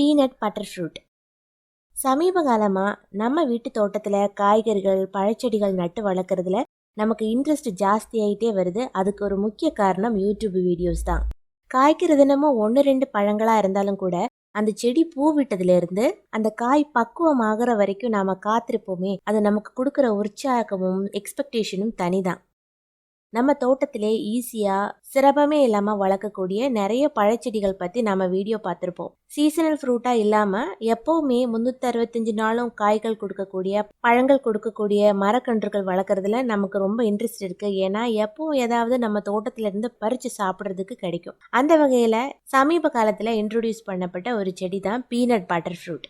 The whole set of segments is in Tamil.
Peanut butter fruit. சமீப காலமாக நம்ம வீட்டு தோட்டத்தில் காய்கறிகள் பழச்செடிகள் நட்டு வளர்க்குறதுல நமக்கு இன்ட்ரெஸ்ட் ஜாஸ்தி ஆகிட்டே வருது. அதுக்கு ஒரு முக்கிய காரணம் யூடியூப் வீடியோஸ் தான். காய்க்கிற தினமும் ஒன்று ரெண்டு பழங்களாக இருந்தாலும் கூட அந்த செடி பூ விட்டதுலேருந்து அந்த காய் பக்குவம் ஆகிற வரைக்கும் நாம் காத்திருப்போமே. அது நமக்கு கொடுக்குற உற்சாகமும் எக்ஸ்பெக்டேஷனும் தனிதான். நம்ம தோட்டத்திலே ஈஸியாக சிரமமே இல்லாமல் வளர்க்கக்கூடிய நிறைய பழச்செடிகள் பற்றி நம்ம வீடியோ பார்த்துருப்போம். சீசனல் ஃப்ரூட்டாக இல்லாமல் எப்போவுமே முந்நூற்றி அறுபத்தஞ்சு நாளும் காய்கள் கொடுக்கக்கூடிய பழங்கள் கொடுக்கக்கூடிய மரக்கன்றுகள் வளர்க்குறதுல நமக்கு ரொம்ப இன்ட்ரெஸ்ட் இருக்குது ஏன்னா எப்பவும் ஏதாவது நம்ம தோட்டத்திலேருந்து பறித்து சாப்பிட்றதுக்கு கிடைக்கும். அந்த வகையில் சமீப காலத்தில் இன்ட்ரொடியூஸ் பண்ணப்பட்ட ஒரு செடி தான் பீனட் பட்டர் ஃப்ரூட்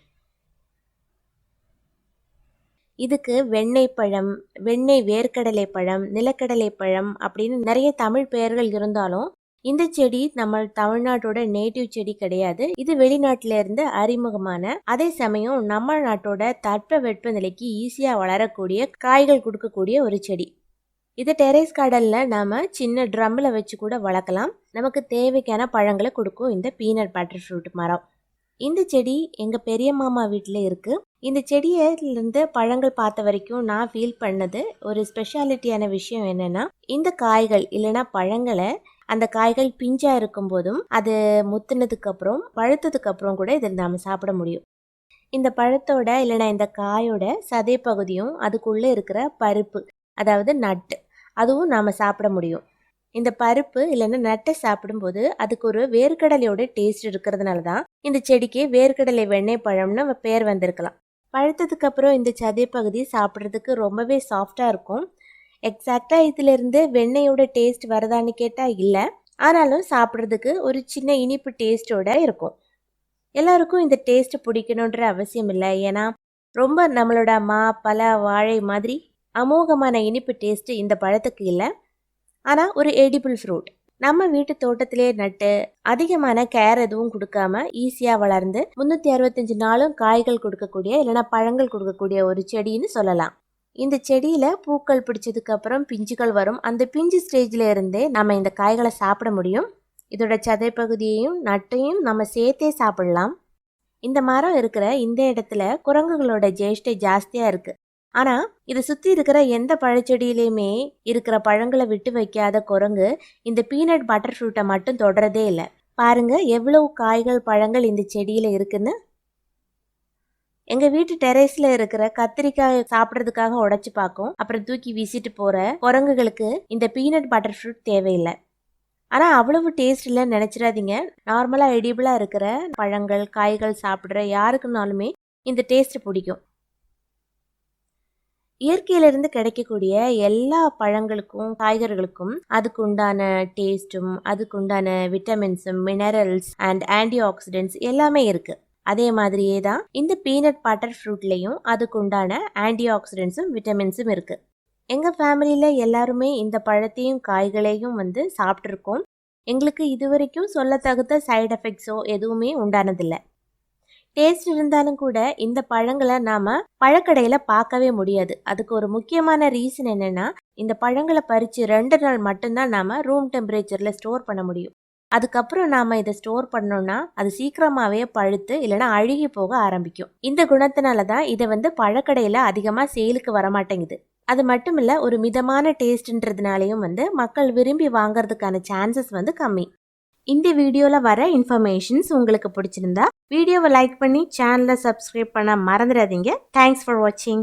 இதுக்கு வெண்ணெய் பழம் வெண்ணெய் வேர்க்கடலை பழம் நிலக்கடலை பழம் அப்படின்னு நிறைய தமிழ் பெயர்கள் இருந்தாலும் இந்த செடி நம்ம தமிழ்நாட்டோட நேட்டிவ் செடி கிடையாது. இது வெளிநாட்டில இருந்து அறிமுகமான அதே சமயம் நம்ம நாட்டோட தட்ப வெப்பநிலைக்கு ஈஸியா வளரக்கூடிய காய்கள் கொடுக்கக்கூடிய ஒரு செடி. இது டெரேஸ் கார்டன்ல நாம சின்ன ட்ரம்ல வச்சு கூட வளர்க்கலாம். நமக்கு தேவைக்கான பழங்களை கொடுக்கும் இந்த பீனட் பட்டர் ஃப்ரூட் மரம். இந்த செடி எங்கள் பெரிய மாமா வீட்டில் இருக்குது இந்த செடியிலேருந்து பழங்கள் பார்த்த வரைக்கும் நான் ஃபீல் பண்ணது ஒரு ஸ்பெஷாலிட்டியான விஷயம் என்னென்னா இந்த காய்கள் இல்லைன்னா பழங்களை அந்த காய்கள் பிஞ்சாக இருக்கும் போதும் அது முத்துனதுக்கப்புறம் பழுத்ததுக்கப்புறம் கூட இதை நாம் சாப்பிட முடியும். இந்த பழத்தோட இல்லைனா இந்த காயோட சதை பகுதியும் அதுக்குள்ளே இருக்கிற பருப்பு அதாவது நட்டு அதுவும் நாம் சாப்பிட முடியும். இந்த பருப்பு இல்லைன்னா நட்டை சாப்பிடும்போது அதுக்கு ஒரு வேர்க்கடலையோட டேஸ்ட் இருக்கிறதுனால தான் இந்த செடிக்கு வேர்க்கடலை வெண்ணெய் பழம்னு பேர் வந்திருக்கலாம். பழுத்ததுக்கு அப்புறம் இந்த சதை பகுதி சாப்பிட்றதுக்கு ரொம்பவே சாஃப்டாக இருக்கும். எக்ஸாக்டாக இதிலிருந்து வெண்ணெயோட டேஸ்ட் வருதான்னு கேட்டால் இல்லை. ஆனாலும் சாப்பிட்றதுக்கு ஒரு சின்ன இனிப்பு டேஸ்ட்டோட இருக்கும். எல்லாருக்கும் இந்த டேஸ்ட் பிடிக்கணுன்ற அவசியம் இல்லை. ஏன்னா ரொம்ப நம்மளோட மா பல வாழை மாதிரி அமோகமான இனிப்பு டேஸ்ட்டு இந்த பழத்துக்கு இல்லை. ஆனால் ஒரு எடிபிள் ஃப்ரூட் நம்ம வீட்டு தோட்டத்திலே நட்டு அதிகமான கேர் எதுவும் கொடுக்காம ஈஸியாக வளர்ந்து முந்நூற்றி அறுபத்தஞ்சு நாளும் காய்கள் கொடுக்கக்கூடிய இல்லைன்னா பழங்கள் கொடுக்கக்கூடிய ஒரு செடின்னு சொல்லலாம். இந்த செடியில் பூக்கள் பிடிச்சதுக்கு அப்புறம் பிஞ்சுகள் வரும். அந்த பிஞ்சு ஸ்டேஜில் இருந்தே நம்ம இந்த காய்களை சாப்பிட முடியும். இதோட சதை பகுதியையும் நட்டையும் நம்ம சேர்த்தே சாப்பிடலாம். இந்த மரம் இருக்கிற இந்த இடத்துல குரங்குகளோட ஜேஷ்டை ஜாஸ்தியாக இருக்குது ஆனால் இதை சுற்றி இருக்கிற எந்த பழச்செடியிலையுமே இருக்கிற பழங்களை விட்டு வைக்காத குரங்கு இந்த பீனட் பட்டர் ஃப்ரூட்டை மட்டும் தொடரதே இல்லை. பாருங்க எவ்வளவு காய்கள் பழங்கள் இந்த செடியில் இருக்குன்னு. எங்கள் வீட்டு டெரேஸில் இருக்கிற கத்திரிக்காய் சாப்பிட்றதுக்காக உடச்சி பார்க்கும். அப்புறம் தூக்கி வீசிட்டு போகிற குரங்குகளுக்கு இந்த பீனட் பட்டர் ஃப்ரூட் தேவையில்லை. ஆனால் அவ்வளவு டேஸ்ட் இல்லைன்னு நினச்சிடாதீங்க. நார்மலாக எடிபிளாக இருக்கிற பழங்கள் காய்கள் சாப்பிட்ற யாருக்குனாலுமே இந்த டேஸ்ட் பிடிக்கும். இயற்கையிலிருந்து கிடைக்கக்கூடிய எல்லா பழங்களுக்கும் காய்கறிகளுக்கும் அதுக்கு உண்டான டேஸ்ட்டும் அதுக்கு உண்டான விட்டமின்ஸும் மினரல்ஸ் அண்ட் ஆன்டி ஆக்சிடென்ட்ஸ் எல்லாமே இருக்கு. அதே மாதிரியே தான் இந்த பீனட் பட்டர் ஃப்ரூட்லேயும் அதுக்கு உண்டான ஆன்டி ஆக்சிடென்ட்ஸும் விட்டமின்ஸும் இருக்கு. எங்கள் ஃபேமிலியில் எல்லாருமே இந்த பழத்தையும் காய்களையும் வந்து சாப்பிட்ருக்கோம் எங்களுக்கு இது வரைக்கும் சொல்லத்தகுந்த சைடு எஃபெக்ட்ஸோ எதுவுமே உண்டானதில்லை. டேஸ்ட் இருந்தாலும் கூட இந்த பழங்களை நாம பழக்கடையில பார்க்கவே முடியாது. அதுக்கு ஒரு முக்கியமான ரீசன் என்னன்னா இந்த பழங்களை பறிச்சு ரெண்டு நாள் மட்டும்தான் நாம ரூம் டெம்பரேச்சர்ல ஸ்டோர் பண்ண முடியும். அதுக்கப்புறம் நாம இதை ஸ்டோர் பண்ணோம்னா அது சீக்கிரமாவே பழுத்து இல்லைன்னா அழுகி போக ஆரம்பிக்கும். இந்த குணத்தினால தான் இதை வந்து பழக்கடையில அதிகமா சேலுக்கு வரமாட்டேங்குது. அது மட்டும் இல்ல ஒரு மிதமான டேஸ்ட்ன்றதுனாலையும் வந்து மக்கள் விரும்பி வாங்குறதுக்கான சான்சஸ் வந்து கம்மி. இந்த வீடியோவில் வர இன்ஃபர்மேஷன்ஸ் உங்களுக்கு பிடிச்சிருந்தா வீடியோவை லைக் பண்ணி சேனலை சப்ஸ்கிரைப் பண்ண மறந்துடாதீங்க. தேங்க்ஸ் ஃபார் வாட்சிங்